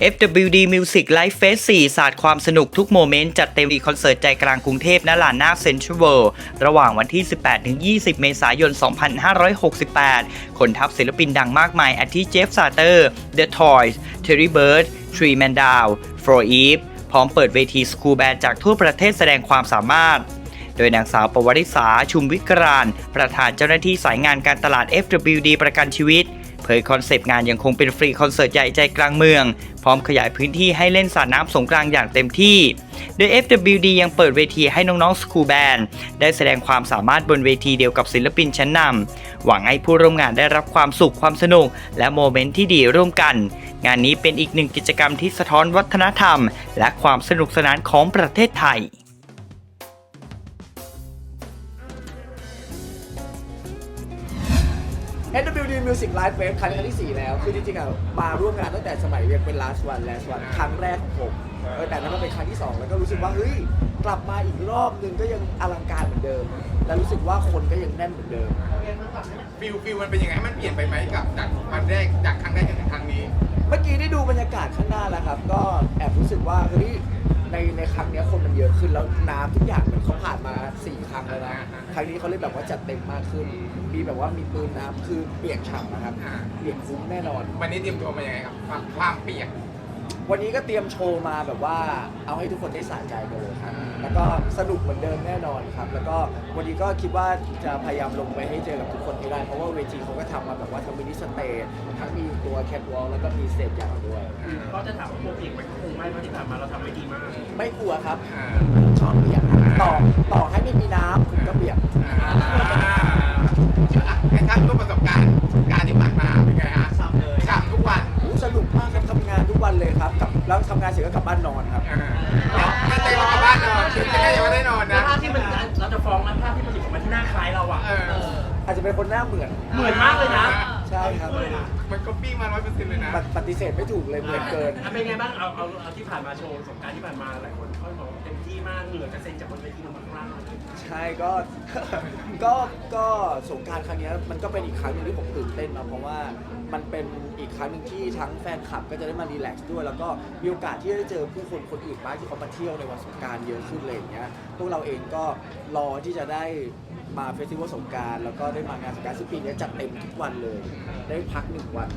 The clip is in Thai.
FWD Music Live Fest 4 ศาสตร์ความสนุกทุกโมเมนต์ จัดเต็มอีคอนเสิร์ตใจกลางกรุงเทพณลานหน้าเซ็นทรัลเวิลด์ระหว่างวันที่ 18-20 เมษายน 2568 คนทัพศิลปินดังมากมาย อาทิเจฟซาเตอร์ The Toys Terry Bird Tree Man Down f r o Eve พร้อมเปิดเวทีสคูแบนจากทั่วประเทศแสดงความสามารถ โดยนางสาวปวัติษาชุมวิกราน ประธานเจ้าหน้าที่สายงานการตลาด FWD ประกันชีวิต เผยคอนเซปต์งานยังคงเป็นฟรีคอนเสิร์ตใหญ่ใจกลางเมือง พร้อมขยายพื้นที่ให้เล่นสาดน้ำสงกรานอย่างเต็มที่ โดย FWD ยังเปิดเวทีให้น้องๆสคูแบนได้แสดงความสามารถบนเวทีเดียวกับศิลปินชั้นนำหวังให้ผู้ร่วมงานได้รับความสุขความสนุก และโมเมนต์ที่ดีร่วมกัน งานนี้เป็นอีกหนึ่งกิจกรรมที่สะท้อนวัฒนธรรม และความสนุกสนานของประเทศไทย NWD Music Live Fest ครั้งที่ 4 แล้ว คือจริงๆอะมาร่วมงานตั้งแต่สมัยยังเป็น last one last one ครั้งแรกของผมเออแต่นั้นมันเป็นครั้งที่ 2 แล้วก็รู้สึกว่าเฮ้ยกลับมาอีกรอบนึงก็ยังอลังการเหมือนเดิม และรู้สึกว่าคนก็ยังแน่นเหมือนเดิม ฟิลฟิลมันเป็นยังไงมันเปลี่ยนไปไหมกับจากวันแรกจากครั้งแรกจนถึงครั้งนี้ เมื่อกี้ได้ดูบรรยากาศข้างหน้าแล้วครับ ก็แอบรู้สึกว่าเฮ้ย ในในครั้งเนี้ยคนมันเยอะขึ้นแล้วน้ำทุกอย่างมันเขาผ่านมา4ครั้งแล้วนะครั้งนี้เขาเลยแบบว่าจัดเต็มมากขึ้น มีแบบว่ามีปืนน้ำคือเปียกฉ่ำนะครับอ่า เปียกคุ้มแน่นอน วันนี้เตรียมตัวมายังไงครับความความเปียก วันนี้ก็เตรียมโชว์มาแบบว่าเอาให้ทุกคนได้สะใจกันเลยครับอืมแล้วก็สนุกเหมือนเดิมแน่นอนครับ แล้วก็วันนี้ก็คิดว่าจะพยายามลงไปให้เจอกับทุกคนให้ได้ เพราะว่าเวทีเขาก็ทำมาแบบว่าทำมินิสเตจทั้งมีตัวแคทวอลแล้วก็มีสเตจยาวด้วย ก็จะถามว่าโปรเจกต์มันคงไม่เพราะที่ผ่านมาเราทำไม่ดีมาก ไม่กลัวครับอ่าชอบเปียกครับต่อต่อใแล้วทำงานเสร็จก็กลับบ้านนอนครับอ่าถ้าใจเรากลับบ้านนอนคิดจะได้ยังไม่ได้นอนแล้วนะ ภาพที่มันเราจะฟ้องนะภาพที่มันติดออกมาที่หน้าคล้ายเราอะ เออ อาจจะเป็นคนหน้าเหมือน เหมือนมากเลยนะใช่ครับ มันก็ปี้มาร้อยเปอร์เซ็นต์เลยนะ ปฏิปฏิเสธไม่ถูกเลยเหมือนเกิน อะเป็นไงบ้างเอาเอาเอาที่ผ่านมาโชว์สงกรารที่ผ่านมาหลายคนเขาบอกว่าเต็มที่มากเหงื่อกระเซ็นจากบนเวทีลงมาข้างล่าง ใช่ก็ ก็ก็สงกรารครั้งเนี้ยมันก็เป็นอีกครั้งหนึงที่ผมตื่นเต้นนะเพราะว่ามันเป็นอีกครั้งหนึ่งที่ทั้งแฟนคลับก็จะได้มารีแลกซ์ด้วย แล้วก็มีโอกาสที่จะได้เจอผู้คนคนอื่นบ้างที่เขามาเที่ยวในวันสงกรารเยอะขึ้นเลยอย่างเงี้ยพวกเราเองก็รอที่จะได้มาเฟสติวัลสงกรารแล้วก็ได้มางานสงกรารซึ่งปีนี้จัดเต็มทุกวันเลย ได้พักหนึ่งวัน